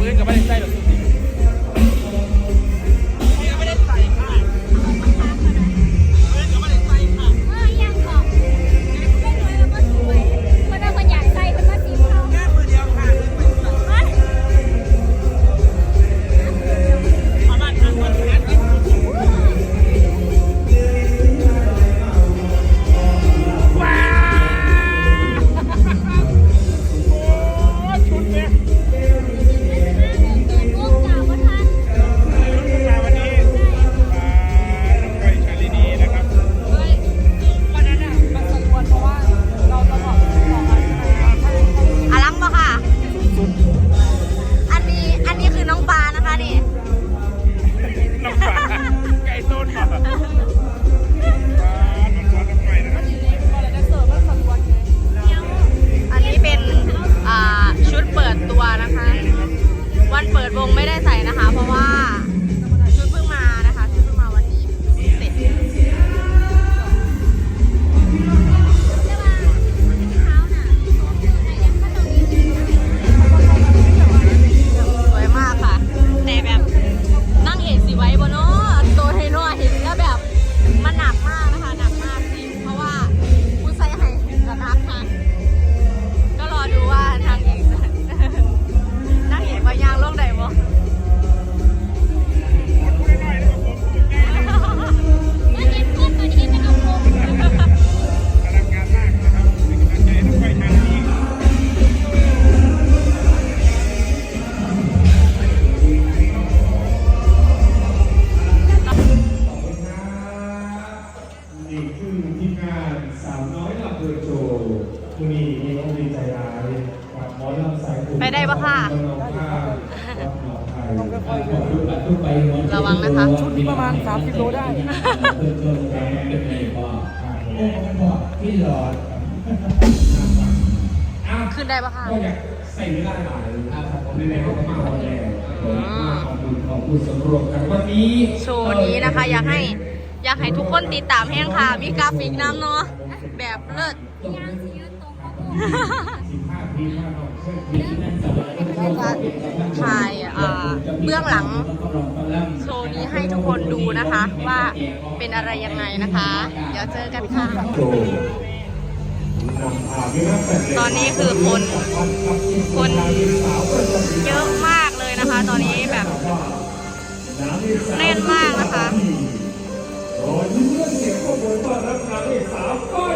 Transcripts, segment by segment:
ปืนกับไม่ได้หรอก คุณนี่มีน้องดีใจร้ายกับหมอลำสายบุญไปได้ปะค่ะน้องข้าววัดหนองไทยขอบคุณทุกไปหมดระวังนะคะ ชุดนี้ประมาณ 30 โลได้เพิ่มเติมแรงเป็นไงบ้างโอ้ไม่บอกพี่หลอดอ้าวขึ้นได้ปะคะก็อยากใส่เวลาหลายครับผมในๆเขาก็มาวันแรกขอบคุณขอบคุณสำรวมกันวันนี้โชว์นี้นะคะอยากให้อยากให้ทุกคนติดตามแห้งค่ะ มีกราฟิกน้ำเนาะแบบเลิศ ถ่ายเบื้องหลังโชว์นี้ให้ทุกคนดูนะคะว่าเป็นอะไรยังไงนะคะ เดี๋ยวเจอกันค่ะ ตอนนี้คือคน คนเยอะมากเลยนะคะ ตอนนี้แบบแน่นมากนะคะขอยิ้มเรื่องเสียงข้อมูลต้อนรับนางเอกสาวก้อย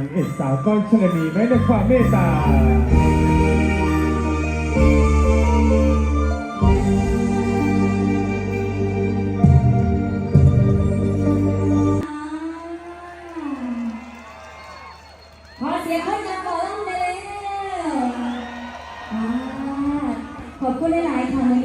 านางเอกสาวก้อยชลนีไว้ในความเมตตาขอเสียงให้กับหมอลำได้เลยอ่าขอบคุณหลาย ๆ ค่ะ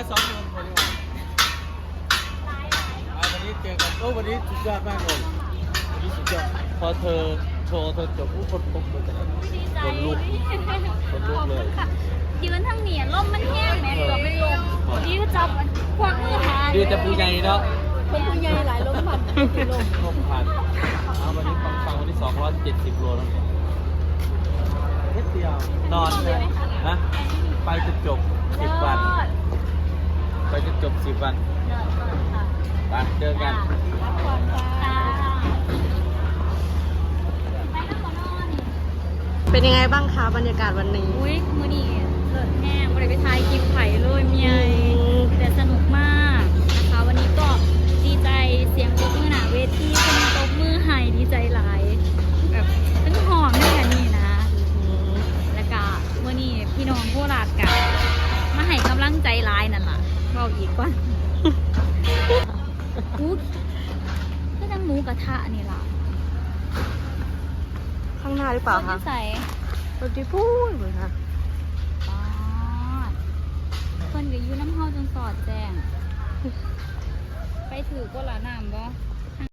กูเสียสองหมื่นคนดีกว่าอ่าวันนี้เจอกันโอ้วันนี้สุดยอดมากเลยวันนี้สุดยอดพอเธอโชว์เธอจบผู้คนปุ๊บเลยจะดีใจคนลุกคนลุกเลยยืนทั้งเหนียนลมมันแห้งแม่เกือบเป็นลมดีก็จับควักมือหายดีแต่ผู้ใหญ่เนาะคนผู้ใหญ่หลายล้มผ่านลมลมผ่านเอาวันนี้ฟังฟังวันที่สองร้อยเจ็ดสิบโลแล้วเนี่ยเม็ดเดียวนอนเลยนะไปจนจบสิบวัน ไปจนจบสิบวันไปเจอกันเป็นยังไงบ้างคะบรรยากาศวันนี้ อุ้ยมือนี่เลิศแห้งบริไปทายคลิปไผ่เลยเมียแต่สนุกมาก หมูกระทะนี่ล่ะข้างหน้าหรือเปล่าคะใส่รถที่พูดเหมือนค่ะปาดเพิ่นก็อยู่น้ำเฮาจนสอดแจ้ง ไปถือก็ละน้ำบ่